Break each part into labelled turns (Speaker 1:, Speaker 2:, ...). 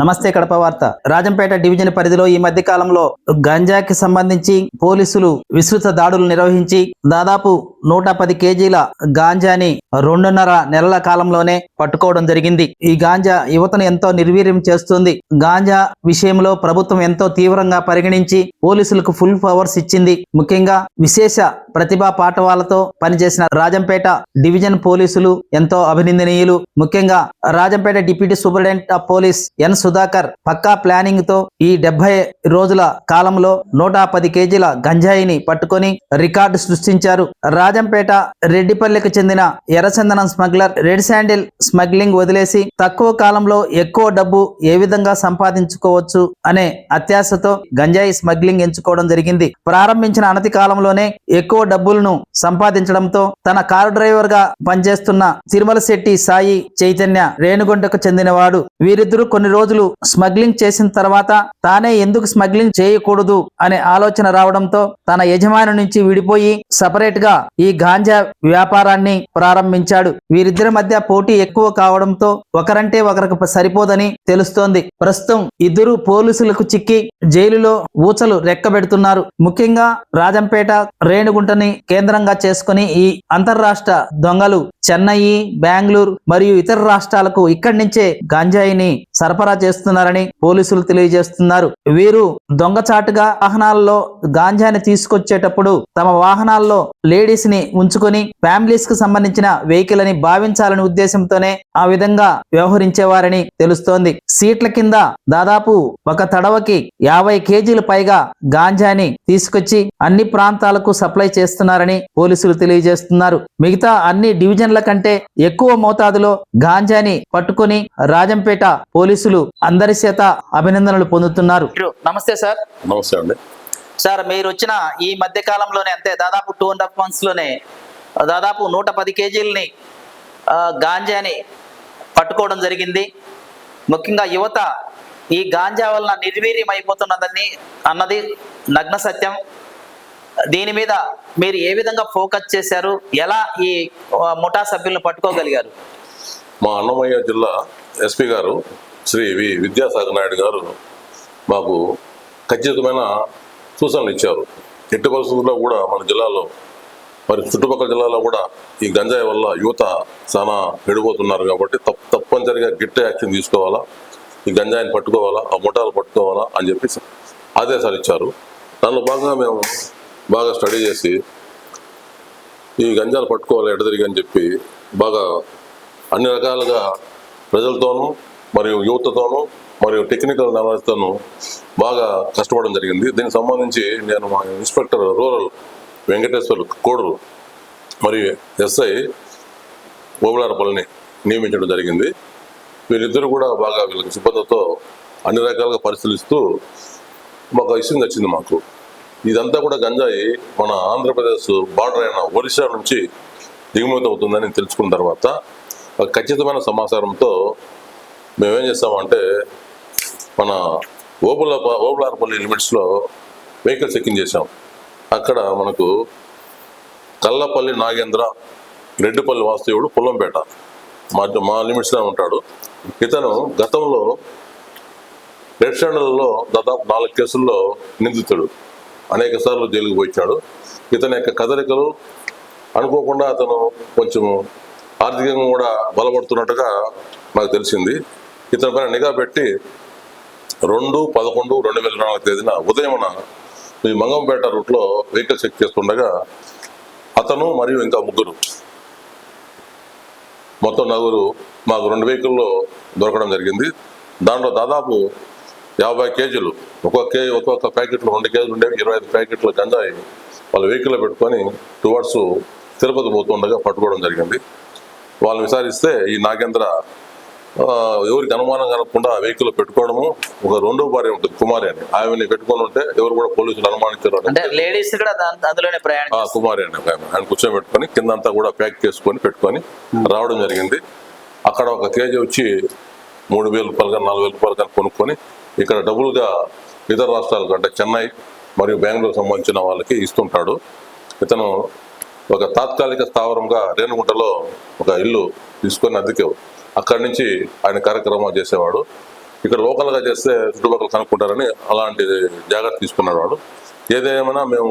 Speaker 1: నమస్తే కడప వార్త. రాజంపేట డివిజన్ పరిధిలో ఈ మధ్య కాలంలో గంజాకి సంబంధించి పోలీసులు విస్తృత దాడులు నిర్వహించి దాదాపు నూట పది కేజీల గాంజాని రెండున్నర నెలల కాలంలోనే పట్టుకోవడం జరిగింది. ఈ గాంజా యువతను ఎంతో నిర్వీర్యం చేస్తుంది. గాంజా విషయంలో ప్రభుత్వం ఎంతో తీవ్రంగా పరిగణించి పోలీసులకు ఫుల్ పవర్స్ ఇచ్చింది. ముఖ్యంగా విశేష ప్రతిభా పాఠవాలతో పనిచేసిన రాజంపేట డివిజన్ పోలీసులు ఎంతో అభినందనీయులు. ముఖ్యంగా Rajampet deputy superintendent of police N Sudhakar పక్కా ప్లానింగ్తో ఈ డెబ్బై రోజుల కాలంలో నూట పది కేజీల గంజాయిని పట్టుకొని రికార్డు సృష్టించారు. రాజంపేట రెడ్డిపల్లికి చెందిన ఎర్రచందనం స్మగ్లర్ రెడ్ శాండిల్ స్మగ్లింగ్ వదిలేసి తక్కువ కాలంలో ఎక్కువ డబ్బు ఏ విధంగా సంపాదించుకోవచ్చు అనే అత్యాశతో గంజాయి స్మగ్లింగ్ ఎంచుకోవడం జరిగింది. ప్రారంభించిన అనతి కాలంలోనే ఎక్కువ డబ్బులను సంపాదించడంతో తన కారు డ్రైవర్గా పనిచేస్తున్న తిరుమల శెట్టి సాయి చైతన్య రేణుగుంటకు చెందినవాడు. వీరిద్దరూ కొన్ని రోజులు స్మగ్లింగ్ చేసిన తర్వాత తానే ఎందుకు స్మగ్లింగ్ చేయకూడదు అనే ఆలోచన రావడంతో తన యజమాని నుంచి విడిపోయి సపరేట్గా ఈ ఈ గాంజా వ్యాపారాన్ని ప్రారంభించాడు. వీరిద్దరి మధ్య పోటీ ఎక్కువ కావడంతో ఒకరంటే ఒకరికి సరిపోదని తెలుస్తోంది. ప్రస్తుతం ఇద్దరు పోలీసులకు చిక్కి జైలులో ఊచలు రెక్కబెడుతున్నారు. ముఖ్యంగా రాజంపేట రేణుగుంటని కేంద్రంగా చేసుకుని ఈ అంతర్రాష్ట్ర దొంగలు చెన్నై బెంగళూరు మరియు ఇతర రాష్ట్రాలకు ఇక్కడి నుంచే గాంజాయిని సరఫరా చేస్తున్నారని పోలీసులు తెలియజేస్తున్నారు. వీరు దొంగచాటుగా వాహనాల్లో గాంజాని తీసుకొచ్చేటప్పుడు తమ వాహనాల్లో లేడీస్ని ఉంచుకొని ఫ్యామిలీస్కు సంబంధించిన వెహికల్ అని భావించాలని ఉద్దేశంతోనే ఆ విధంగా వ్యవహరించేవారని తెలుస్తోంది. సీట్ల కింద దాదాపు ఒక తడవకి యాభై కేజీలు పైగా గాంజాని తీసుకొచ్చి అన్ని ప్రాంతాలకు సప్లై చేస్తున్నారని పోలీసులు తెలియజేస్తున్నారు. మిగతా అన్ని డివిజన్ల కంటే ఎక్కువ మోతాదులో గాంజాని పట్టుకొని రాజంపేట పోలీసులు అందరి చేత అభినందనలు పొందుతున్నారు. నమస్తే సార్.
Speaker 2: నమస్తే అండి.
Speaker 1: సార్ మీరు వచ్చిన ఈ మధ్య కాలంలోనే అంతే దాదాపు టూ అండ్ హాఫ్ మంత్స్లోనే దాదాపు నూట పది కేజీలని గాంజాని పట్టుకోవడం జరిగింది. ముఖ్యంగా యువత ఈ గాంజా వలన నిర్వీర్యం అయిపోతున్నదని అన్నది నగ్న సత్యం. దీని మీద మీరు ఏ విధంగా ఫోకస్ చేశారు? ఎలా ఈ ముఠా సభ్యులను పట్టుకోగలిగారు?
Speaker 2: మా అన్నమయ్య జిల్లా ఎస్పీ గారు శ్రీ వి విద్యాసాగర్ నాయుడు గారు మాకు ఖచ్చితమైన సూచనలు ఇచ్చారు. ఎట్టి పరిస్థితుల్లో కూడా మన జిల్లాలో మరి చుట్టుపక్కల జిల్లాలో కూడా ఈ గంజాయి వల్ల యువత చాలా విడిపోతున్నారు కాబట్టి తప్ప తప్పనిసరిగా గిట్ట యాక్షన్ తీసుకోవాలా ఈ గంజాయిని పట్టుకోవాలా ఆ ముఠాలు పట్టుకోవాలా అని చెప్పి ఆదేశాలు ఇచ్చారు. దానిలో భాగంగా మేము బాగా స్టడీ చేసి ఈ గంజాలు పట్టుకోవాలి ఎడదిరిగి అని చెప్పి బాగా అన్ని రకాలుగా ప్రజలతోనూ మరియు యువతతోనూ మరియు టెక్నికల్ నాలెడ్జ్తోనూ బాగా కష్టపడడం జరిగింది. దీనికి సంబంధించి నేను మా ఇన్స్పెక్టర్ రూరల్ వెంకటేశ్వర్ కోడూరు మరియు ఎస్ఐ ఓబులారపల్లిని నియమించడం జరిగింది. వీరిద్దరు కూడా బాగా వీళ్ళకి సిబ్బందితో అన్ని రకాలుగా పరిశీలిస్తూ ఒక విషయం వచ్చింది మాకు. ఇదంతా కూడా గంజాయి మన ఆంధ్రప్రదేశ్ బార్డర్ అయిన ఒరిస్సా నుంచి దిగుమతి అవుతుందని తెలుసుకున్న తర్వాత ఖచ్చితమైన సమాచారంతో మేమేం చేస్తామంటే మన ఓబుల ఓబులారపల్లి లిమిట్స్లో వెహికల్స్ చెక్కింగ్ చేసాం అక్కడ మనకు కల్లపల్లి నాగేంద్ర రెడ్డిపల్లి వాస్తవుడు పుల్లంపేట మా మా లిమిట్స్లో ఉంటాడు. ఇతను గతంలో రెడ్ స్టాండర్లలో దాదాపు నాలుగు కేసుల్లో నిందితుడు. అనేక సార్లు జైలుకు పోయించాడు ఇతని యొక్క కదలికలు అనుకోకుండా అతను కొంచెం ఆర్థికంగా కూడా బలపడుతున్నట్టుగా నాకు తెలిసింది. ఇతని పైన నిఘా పెట్టి రెండు పదకొండు రెండు వేల నాలుగు తేదీన ఉదయమున ఈ మంగంపేట రూట్లో వెహికల్ చెక్ చేస్తుండగా అతను మరియు ఇంకా ముగ్గురు మొత్తం నలుగురు మాకు రెండు వెహికల్లో దొరకడం జరిగింది. దాంట్లో దాదాపు యాభై కేజీలు ఒక్కొక్క కే ఒక్కొక్క ప్యాకెట్లో రెండు కేజీలు ఉండేవి ఇరవై ఐదు ప్యాకెట్లు గంజాయి వాళ్ళ వెహికల్లో పెట్టుకొని టువర్డ్స్ తిరుపతి పోతుండగా పట్టుకోవడం జరిగింది. వాళ్ళు విచారిస్తే ఈ నాగేంద్ర ఎవరికి అనుమానం కలగకుండా వెహికల్ పెట్టుకోవడము ఒక రెండో భార్య ఉంటుంది కుమారి అని. ఆమెని పెట్టుకొని ఉంటే ఎవరు కూడా పోలీసులు అనుమానించారు అని.
Speaker 1: అంటే లేడీస్ కూడా అందులోనే ప్రయాణం
Speaker 2: కుమారి ఆమె. ఆయన కూర్చోబెట్టుకొని కిందంతా కూడా ప్యాక్ చేసుకొని పెట్టుకొని రావడం జరిగింది. అక్కడ ఒక కేజీ వచ్చి మూడు వేల రూపాయలు కానీ నాలుగు వేల రూపాయలు కానీ కొనుక్కొని ఇక్కడ డబుల్గా ఇతర రాష్ట్రాలకు అంటే చెన్నై మరియు బెంగళూరు సంబంధించిన వాళ్ళకి ఇస్తుంటాడు. ఇతను ఒక తాత్కాలిక స్థావరంగా రేణుగుంటలో ఒక ఇల్లు తీసుకొని అద్దెకి అక్కడి నుంచి ఆయన కార్యక్రమాలు చేసేవాడు. ఇక్కడ లోకల్గా చేస్తే చుట్టుపక్కల కనుక్కుంటారని అలాంటి జాగ్రత్త తీసుకున్నాడు వాడు. ఏదేమైనా మేము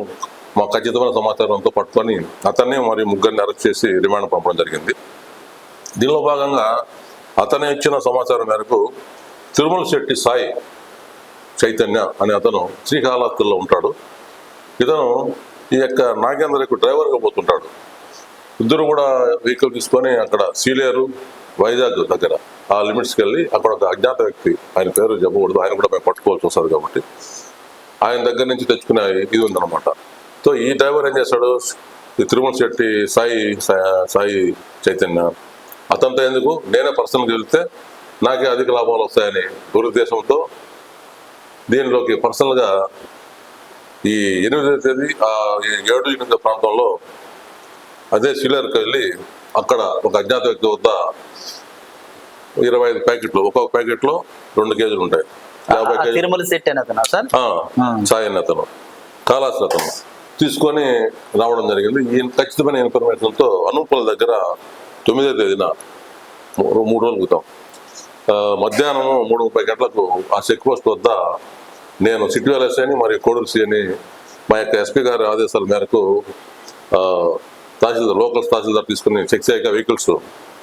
Speaker 2: మా ఖచ్చితమైన సమాచారంతో పట్టుకొని అతన్ని మరియు ముగ్గురిని అరెస్ట్ చేసి రిమాండ్ పంపడం జరిగింది. దీనిలో భాగంగా అతనే ఇచ్చిన సమాచారం మేరకు తిరుమల శెట్టి సాయి చైతన్య అనే అతను శ్రీకాళహస్తిలో ఉంటాడు. ఇతను ఈ యొక్క నాగేంద్రకు డ్రైవర్గా పోతుంటాడు. ఇద్దరు కూడా వెహికల్ తీసుకొని అక్కడ సీలేరు వైజాగ్ దగ్గర ఆ లిమిట్స్కి వెళ్ళి అక్కడ ఒక అజ్ఞాత వ్యక్తి ఆయన పేరు చెప్పకూడదు ఆయన కూడా మేము పట్టుకోవాల్సి వస్తుంది కాబట్టి ఆయన దగ్గర నుంచి తెచ్చుకునే ఇది ఉందన్నమాట. సో ఈ డ్రైవర్ ఏం చేస్తాడు? ఈ తిరుమల శెట్టి సాయి సాయి చైతన్య అతనితో ఎందుకు? నేనే పర్సనల్గా వెళ్తే నాకే అధిక లాభాలు వస్తాయని దురుద్దేశంతో దీనిలోకి పర్సనల్గా ఈ ఎనిమిదవ తేదీ ఆ ఏడు ఎనిమిదో ప్రాంతంలో అదే సిలర్కి వెళ్ళి అక్కడ ఒక అజ్ఞాత వ్యక్తి వద్ద ఇరవై ఐదు ప్యాకెట్లు ఒక్కొక్క ప్యాకెట్లో రెండు కేజీలు ఉంటాయి. యాభై
Speaker 3: తిరుమల సెట్ అతనా సార్?
Speaker 2: ఆ, సాయి అనే అతను. కాళాసి అతను. తీసుకొని రావడం జరిగింది. ఈ ఖచ్చితమైన ఇన్ఫర్మేషన్తో అనూపల దగ్గర తొమ్మిదో తేదీన మూడు రోజుల క్రితం మధ్యాహ్నం మూడు ముప్పై గంటలకు ఆ చెక్ పోస్ట్ వద్ద నేను సిటీ అని మరియు కోడూరు అని మా యొక్క ఎస్పీ గారి ఆదేశాల మేరకు తహసీల్దార్ లోకల్ తహసీల్దార్ తీసుకుని చెక్ చేయక వెహికల్స్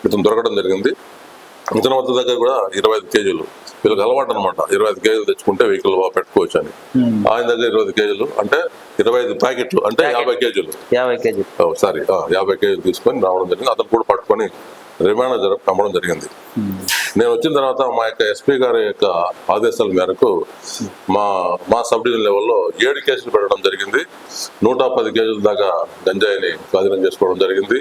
Speaker 2: ఇతను దొరకడం జరిగింది. ఇతని వద్ద దగ్గర కూడా ఇరవై ఐదు కేజీలు. వీళ్ళకి అలవాటు అనమాట ఇరవై ఐదు కేజీలు తెచ్చుకుంటే వెహికల్ పెట్టుకోవచ్చు అని ఆయన దగ్గర ఇరవై ఐదు కేజీలు. అంటే ఇరవై ఐదు ప్యాకెట్లు. అంటే యాభై కేజీలు.
Speaker 3: యాభై కేజీ
Speaker 2: సారీ. యాభై కేజీలు తీసుకొని రావడం జరిగింది. అతను కూడా పట్టుకొని రిమాండ్ జర పంపడం జరిగింది. నేను వచ్చిన తర్వాత మా యొక్క ఎస్పీ గారి యొక్క ఆదేశాల మేరకు మా మా సబ్ డివిజన్ లెవెల్లో ఏడు కేసులు పెట్టడం జరిగింది. నూట పది కేజీల దాకా గంజాయిని స్వాధీనం చేసుకోవడం జరిగింది.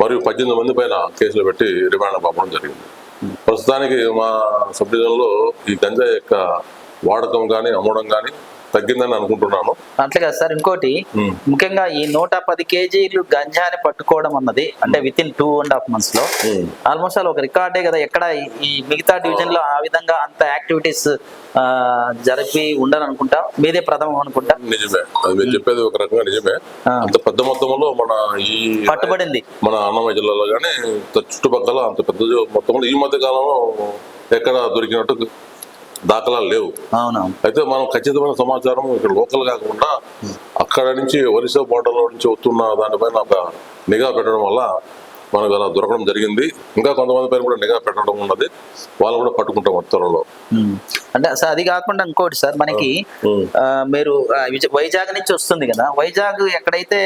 Speaker 2: మరియు పద్దెనిమిది మంది పైన కేసులు పెట్టి రిమాండ్ పంపడం జరిగింది. ప్రస్తుతానికి మా సబ్ డివిజన్లో ఈ గంజాయి యొక్క వాడకం కానీ అమ్మడం కానీ తగ్గిందని అనుకుంటున్నాను.
Speaker 3: అట్లే కదా సార్. ఇంకోటి. ముఖ్యంగా ఈ నూట పది కేజీలు గంజాని పట్టుకోవడం అన్నది అంటే within two and half మంత్స్లో ఆల్మోస్ట్ ఆల్ ఒక రికార్డే కదా. ఎక్కడ ఈ- మిగతా డివిజన్లో ఆ విధంగా అంత యాక్టివిటీస్ జరిపి ఉండను అనుకుంటా మీదే ప్రథమం అనుకుంటా?
Speaker 2: నిజమే. మీరు చెప్పేది ఒక రకంగా నిజమే. అంత పెద్ద మొత్తంలో మన ఈ
Speaker 3: పట్టుబడింది.
Speaker 2: మన అన్నమయ్య జిల్లాలో కానీ చుట్టుపక్కల అంత పెద్ద మొత్తంలో ఈ మధ్య కాలంలో ఎక్కడ దొరికినట్టు దాఖలాలు లేవు. అయితే మనం ఖచ్చితమైన సమాచారం ఇక్కడ లోకల్ కాకుండా అక్కడ నుంచి ఒరిస్సా బోర్డర్లో నుంచి వస్తున్న దానిపైన ఒక నిఘా పెట్టడం వల్ల మనకు అలా దొరకడం జరిగింది. ఇంకా కొంతమంది పైన కూడా నిఘా పెట్టడం ఉన్నది. వాళ్ళు కూడా పట్టుకుంటాం త్వరలో.
Speaker 3: అంటే సార్ అది కాకుండా ఇంకోటి సార్ మనకి మీరు వైజాగ్ నుంచి వస్తుంది కదా వైజాగ్ ఎక్కడైతే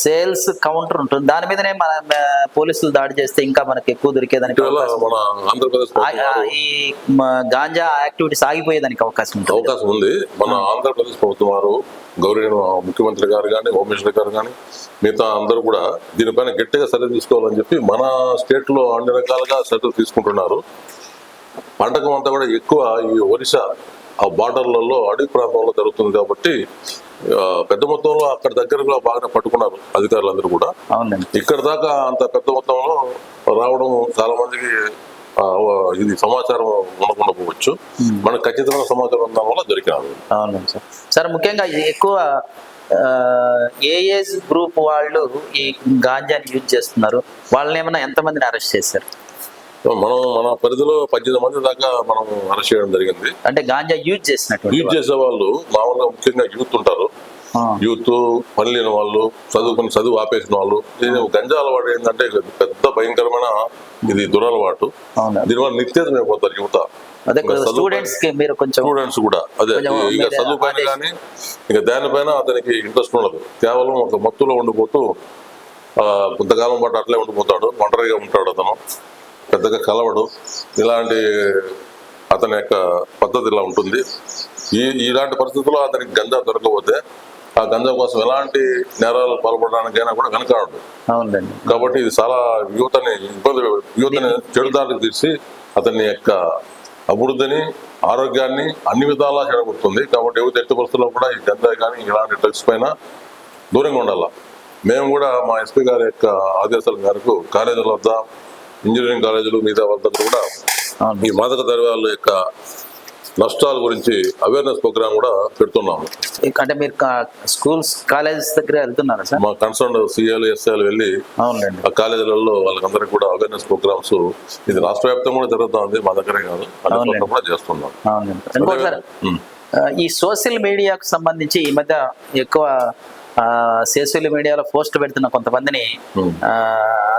Speaker 3: సేల్స్ కౌంటర్ ఉంటుంది దాని మీదనే మన పోలీసులు దాడి చేస్తే ఇంకా మనకి ఎక్కువ దొరికేదానికి ఈ గాంజా యాక్టివిటీస్ ఆగిపోయేదానికి అవకాశం ఉంటుంది.
Speaker 2: అవకాశం ఉంది. మన ఆంధ్రప్రదేశ్ ప్రభుత్వం వారు గౌరవ ముఖ్యమంత్రి గారు కానీ హోమ్ మినిస్టర్ గారు కానీ మిగతా అందరూ కూడా దీనిపైన గట్టిగా చర్య తీసుకోవాలని చెప్పి మన స్టేట్లో అన్ని రకాలుగా చర్యలు తీసుకుంటున్నారు. పంటకం అంతా కూడా ఎక్కువ ఈ ఒరిస్సా ఆ బార్డర్లలో అడవి ప్రాంతంలో జరుగుతుంది కాబట్టి పెద్ద మొత్తంలో అక్కడ దగ్గరగా బాగానే పట్టుకున్నారు అధికారులందరూ కూడా. ఇక్కడ దాకా అంత పెద్ద మొత్తంలో రావడం చాలా మందికి ఇది సమాచారం ఉండకుండా పోవచ్చు. మనకు ఖచ్చితమైన సమాచారం ఉండడం వల్ల దొరికినారు.
Speaker 3: అవునండి సార్. సార్ ముఖ్యంగా ఎక్కువ ఆ, ఏ ఏజ్ గ్రూప్ వాళ్ళు ఈ గాంజాని యూజ్ చేస్తున్నారు? వాళ్ళని ఏమైనా ఎంతమందిని అరెస్ట్ చేశారు?
Speaker 2: మనం మన పరిధిలో పద్దెనిమిది మంది దాకా మనం అరెస్ట్ చేయడం జరిగింది.
Speaker 3: అంటే గాంజా యూజ్ చేసినటువంటి
Speaker 2: యూత్ చేసే వాళ్ళు మామూలుగా ముఖ్యంగా యూత్ ఉంటారు. యూత్ పని లేని వాళ్ళు చదువుకుని చదువు ఆపేసిన వాళ్ళు. గంజా అలవాటు ఏంటంటే పెద్ద భయంకరమైన ఇది దురలవాటు. దీనివల్ల నిత్యేతం అయిపోతారు యువత.
Speaker 3: స్టూడెంట్స్కి మీరు కొంచెం
Speaker 2: స్టూడెంట్స్ కూడా. అదే ఇక చదువు పైన కానీ ఇక దానిపైన అతనికి ఇంట్రెస్ట్ ఉండదు. కేవలం ఒక మత్తులో ఉండిపోతూ కొంతకాలం పాటు అట్లే ఉండిపోతాడు ఒంటరిగా ఉంటాడు అతను. పెద్దగా కలవడు ఇలాంటి అతని యొక్క పద్ధతి ఇలా ఉంటుంది. ఈ ఇలాంటి పరిస్థితుల్లో అతనికి గంజా దొరకకపోతే ఆ గంజా కోసం ఎలాంటి నేరాలు పాల్పడడానికైనా కూడా వెనకాడు
Speaker 3: అవునండి
Speaker 2: కాబట్టి ఇది చాలా యువతని ఇబ్బంది యువతని చెడుదారికి తీసి అతని యొక్క అభివృద్ధిని ఆరోగ్యాన్ని అన్ని విధాలా చెడగొడుతుంది. కాబట్టి యువత ఎట్టి పరిస్థితుల్లో కూడా ఈ గంజాయి కానీ ఇలాంటి డ్రగ్స్ పైన దూరంగా ఉండాల? మేము కూడా మా ఎస్పీ గారి యొక్క ఆదేశాల మేరకు కాలేజీల వద్ద ఇంజనీరింగ్ కాలేజీలు మిగతా వద్ద కూడా ఈ మాదక ద్రవ్యాల యొక్క నష్టాల గురించి అవేర్నెస్ ప్రోగ్రామ్ కూడా పెడుతున్నాము.
Speaker 3: అంటే మీరు స్కూల్స్ కాలేజెస్ దగ్గర వెళ్తున్నారా సార్?
Speaker 2: మా కన్సర్న్ సిఎల్ ఎస్ఎల్ వెళ్ళి ఆ కాలేజీలలో వాళ్ళకందరికీ కూడా అవేర్నెస్ ప్రోగ్రామ్స్ ఇది రాష్ట్ర వ్యాప్తంగా కూడా జరుగుతుంది మా దగ్గరే కాదు. కూడా చేస్తున్నాం.
Speaker 3: ఈ సోషల్ మీడియాకు సంబంధించి ఈ మధ్య ఎక్కువ సోషల్ మీడియాలో పోస్ట్ పెడుతున్న కొంతమందిని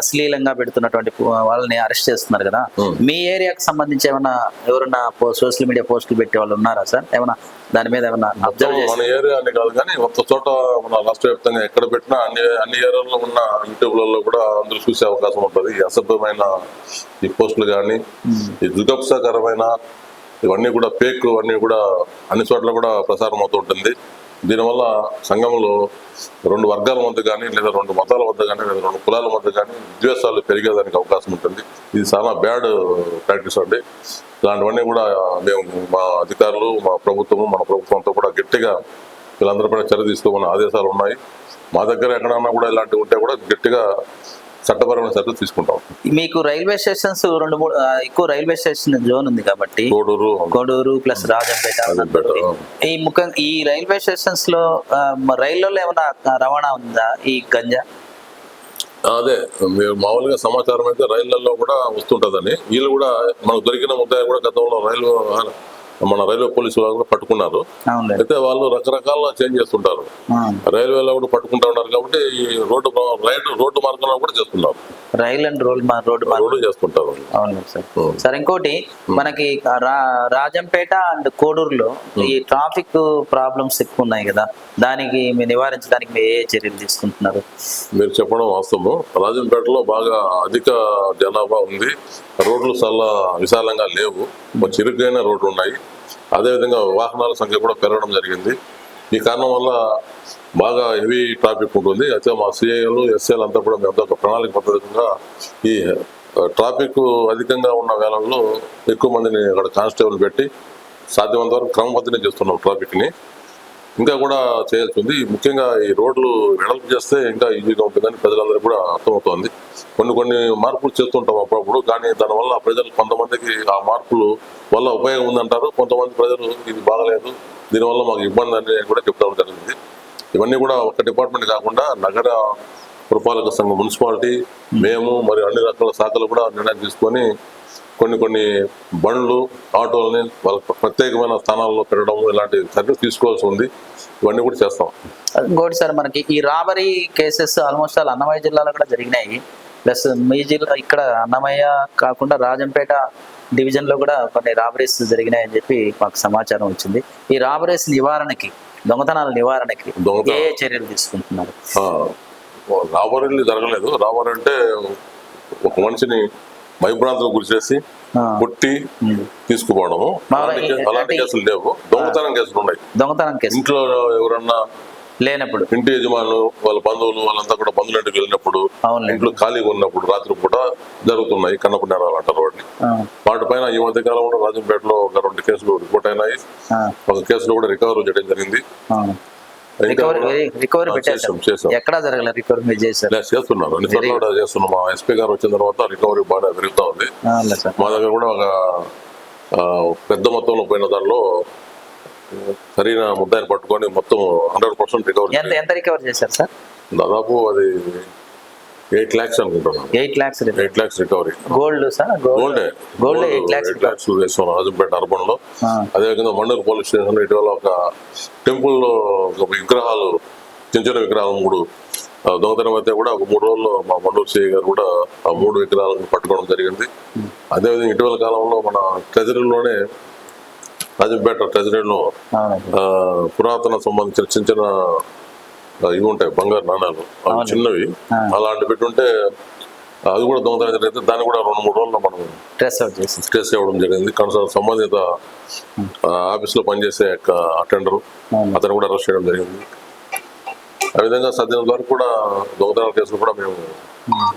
Speaker 3: అశ్లీలంగా పెడుతున్నటువంటి వాళ్ళని అరెస్ట్ చేస్తున్నారు కదా. మీ ఏరియాకి సంబంధించి ఏమన్నా ఎవరన్నా సోషల్ మీడియా పోస్టులు పెట్టే వాళ్ళు ఉన్నారా సార్? ఏమన్నా దాని మీద ఏమన్నా అబ్జర్వ్
Speaker 2: మన ఏరియా అని కాదు కానీ ఒక్క చోట మన రాష్ట్ర వ్యాప్తంగా ఎక్కడ పెట్టినా అన్ని అన్ని ఏరియాలో ఉన్న యూట్యూబ్లలో కూడా అందరూ చూసే అవకాశం ఉంటుంది. ఈ అసభ్యమైన ఈ పోస్టులు కానీ ఈ జుగప్సకరమైన ఇవన్నీ కూడా ఫేక్ అన్నీ కూడా అన్ని చోట్ల కూడా ప్రసారం అవుతూ ఉంటుంది. దీనివల్ల సంఘంలో రెండు వర్గాల మధ్య కానీ లేదా రెండు మతాల మధ్య కానీ లేదా రెండు కులాల మధ్య కానీ ద్వేషాలు పెరిగేదానికి అవకాశం ఉంటుంది. ఇది చాలా బ్యాడ్ ప్రాక్టీస్ అండి. ఇలాంటివన్నీ కూడా మేము మా అధికారులు మా ప్రభుత్వము మన ప్రభుత్వంతో కూడా గట్టిగా వీళ్ళందరిపైన చర్య తీసుకోమని ఆదేశాలు ఉన్నాయి. మా దగ్గర ఎక్కడన్నా కూడా ఇలాంటివి ఉంటే కూడా గట్టిగా చట్టపరమైన చర్యలు తీసుకుంటాం.
Speaker 3: మీకు రైల్వే స్టేషన్స్ రెండు మూడు ఎక్కువ రైల్వే స్టేషన్ జోన్ ఉంది కాబట్టి
Speaker 2: కోడూరు
Speaker 3: కోడూరు ప్లస్ రాజంపేట. ఈ ముఖ్యంగా ఈ రైల్వే స్టేషన్స్లో రైళ్ళలో ఏమైనా రవాణా ఉందా ఈ గంజా?
Speaker 2: అదే మీరు మామూలుగా సమాచారం అయితే రైళ్ళలో కూడా వస్తుంటదని వీళ్ళు కూడా మనకు దొరికిన ముద్దాయి కూడా గతంలో రైలు మన రైల్వే పోలీసు వాళ్ళు కూడా పట్టుకున్నారు. అయితే వాళ్ళు రకరకాల చేంజ్ చేస్తుంటారు. రైల్వేలో కూడా పట్టుకుంటా ఉన్నారు కాబట్టి ఈ రోడ్డు రైలు రోడ్డు మార్గంలో కూడా చేస్తున్నారు.
Speaker 3: Rail and road road
Speaker 2: road చేస్తుంటారు.
Speaker 3: అవును సార్. ఇంకోటి మనకి రాజంపేట అండ్ కోడూరులో ఈ ట్రాఫిక్ ప్రాబ్లమ్స్ ఎక్కువ ఉన్నాయి కదా. దానికి మీరు నివారించడానికి మీరు ఏ చర్యలు తీసుకుంటున్నారు?
Speaker 2: మీరు చెప్పడం వాస్తవం రాజంపేటలో బాగా అధిక జనాభా ఉంది. రోడ్లు చాలా విశాలంగా లేవు. చిరుకైన రోడ్లు ఉన్నాయి అదేవిధంగా వాహనాల సంఖ్య కూడా పెరగడం జరిగింది. ఈ కారణం వల్ల బాగా హెవీ ట్రాఫిక్ ఉంటుంది. అయితే మా సిఐలు ఎస్ఐలు అంతా కూడా మేము ఒక ప్రణాళిక పద్ధతిగా ఈ ట్రాఫిక్ అధికంగా ఉన్న వేళల్లో ఎక్కువ మందిని అక్కడ కానిస్టేబుల్ పెట్టి సాధ్యమైనంత వరకు క్రమబద్ధంగా చేస్తున్నాం ట్రాఫిక్ని. ఇంకా కూడా చేయాల్సి ఉంది. ముఖ్యంగా ఈ రోడ్లు వెడల్పు చేస్తే ఇంకా ఈజీగా ఉంటుందని ప్రజలందరికీ కూడా అర్థమవుతోంది. కొన్ని కొన్ని మార్పులు చేస్తుంటాం అప్పుడప్పుడు. కానీ దానివల్ల ప్రజలు కొంతమందికి ఆ మార్పులు వల్ల ఉపయోగం ఉందంటారు. కొంతమంది ప్రజలు ఇది బాగలేదు. దీనివల్ల మాకు ఇబ్బంది అని కూడా చెప్పడం జరిగింది. ఇవన్నీ కూడా ఒక డిపార్ట్మెంట్ కాకుండా నగర పురపాలక సంఘం మున్సిపాలిటీ మేము. మరియు అన్ని రకాల శాఖలు కూడా నిర్ణయం తీసుకొని కొన్ని కొన్ని బండ్లు ఆటోలని వాళ్ళకి ప్రత్యేకమైన స్థానాల్లో పెట్టడం ఇలాంటి చర్యలు తీసుకోవాల్సి ఉంది. ఇవన్నీ కూడా చేస్తాం.
Speaker 3: ఇంకోటి సార్ మనకి ఈ robbery cases almost all Annamayya జిల్లాలో కూడా జరిగినాయి. ప్లస్ మీ జిల్లా ఇక్కడ అన్నమయ్య కాకుండా రాజంపేట డివిజన్లో కూడా కొన్ని రాబరీస్ జరిగినాయని చెప్పి మాకు సమాచారం వచ్చింది. ఈ రాబరీస్ నివారణకి దొంగతనాల నివారణకి ఏ చర్యలు తీసుకుంటున్నారు?
Speaker 2: రాబరీలు జరగలేదు. రాబరీ అంటే ఒక మనిషిని భయభ్రాంతులకు గురి చేసి కొట్టి. తీసుకుపోవడము. అలాంటి కేసులు లేవు. దొంగతనం కేసులు ఉన్నాయి.
Speaker 3: దొంగతనం కేసు
Speaker 2: ఇంట్లో ఎవరన్నా
Speaker 3: లేనప్పుడు.
Speaker 2: ఇంటి యజమానులు వాళ్ళ బంధువులు వాళ్ళంతా కూడా బంధువులింటికి వెళ్ళినప్పుడు
Speaker 3: అవునులే.
Speaker 2: ఇంట్లో ఖాళీగా ఉన్నప్పుడు రాత్రి పూట జరుగుతున్నాయి. నేరాలు అంటారు వాటిని. వాటిపైన ఈ మధ్య కాలంలో రాజంపేటలో ఒక రెండు కేసులు రిపోర్ట్ అయినాయి. ఒక కేసులో కూడా రికవరీ చేయడం జరిగింది.
Speaker 3: రికవరీ రికవరీ ఎక్కడా జరగలేదు రికవరీ మీరు చేశారు.
Speaker 2: అన్ని కూడా చేస్తున్నాం. మా ఎస్పీ గారు వచ్చిన తర్వాత రికవరీ బాగా పెరుగుతా ఉంది. మా దగ్గర కూడా ఒక పెద్ద మొత్తంలో పోయిన దానిలో సరైన ముద్దాయిని పట్టుకొని మొత్తం హండ్రెడ్ పర్సెంట్ రికవరీ
Speaker 3: ఎంత ఎంత రికవర్ చేశారు సార్?
Speaker 2: దాదాపు అది ఎయిట్ ల్యాక్స్ అనుకుంటున్నాను.
Speaker 3: Eight lakhs
Speaker 2: eight lakhs recovery.
Speaker 3: Gold sir gold.
Speaker 2: గోల్డే.
Speaker 3: Eight lakhs
Speaker 2: eight lakhs వేసాం రాజంపేట
Speaker 3: అర్బన్లో.
Speaker 2: అదేవిధంగా మండూరు పోలీస్ స్టేషన్ ఇటీవల ఒక టెంపుల్లో ఒక విగ్రహాలు చిన్న చిన్న విగ్రహాలు మూడు దొంగతనం అయితే కూడా ఒక మూడు రోజుల్లో మా మండూరు సిఐ గారు కూడా ఆ మూడు విగ్రహాలను పట్టుకోవడం జరిగింది. అదేవిధంగా ఇటీవల కాలంలో మన ట్రెజరీలోనే రాజంపేట ట్రెజరీలో పురాతన సంబంధించిన చిన్న చిన్న ఇవి ఉంటాయి బంగారు నాణాలు. అవి చిన్నవి. అలాంటి పెట్టుంటే అది కూడా దొంగతనం జరిగితే దాన్ని కూడా రెండు మూడు రోజుల్లో మనం
Speaker 3: డ్రెస్ అవుట్ చేసి
Speaker 2: కేసు ఇవ్వడం జరిగింది. కన్సర్న్ సంబంధిత ఆఫీస్లో పనిచేసే అటెండర్. అతను కూడా అరెస్ట్ చేయడం జరిగింది. ఆ విధంగా సద్యం వరకు కూడా దొంగతనాల కేసులు కూడా మేము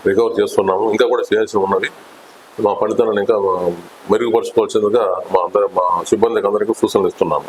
Speaker 2: రికవర్ చేస్తున్నాము. ఇంకా కూడా చేయాల్సి ఉన్నది. మా ఫలితాలను ఇంకా మెరుగుపరచుకోవాల్సిందిగా మా అందరి మా సిబ్బందికి అందరికీ సూచనలు ఇస్తున్నాము.